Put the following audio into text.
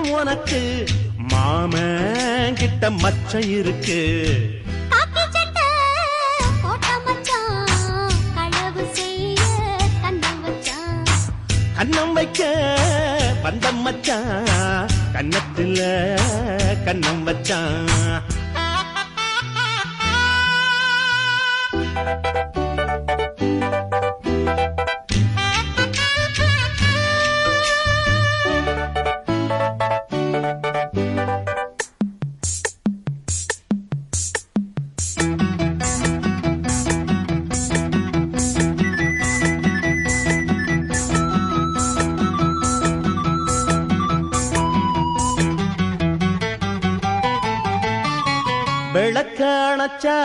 இருக்கு. மாமன் கிட்ட மச்சம். இருக்கு கண்ணம் வைக்க வந்த மச்சான். கன்னத்துல கண்ணம் வச்சான். விளக்க அணைச்சா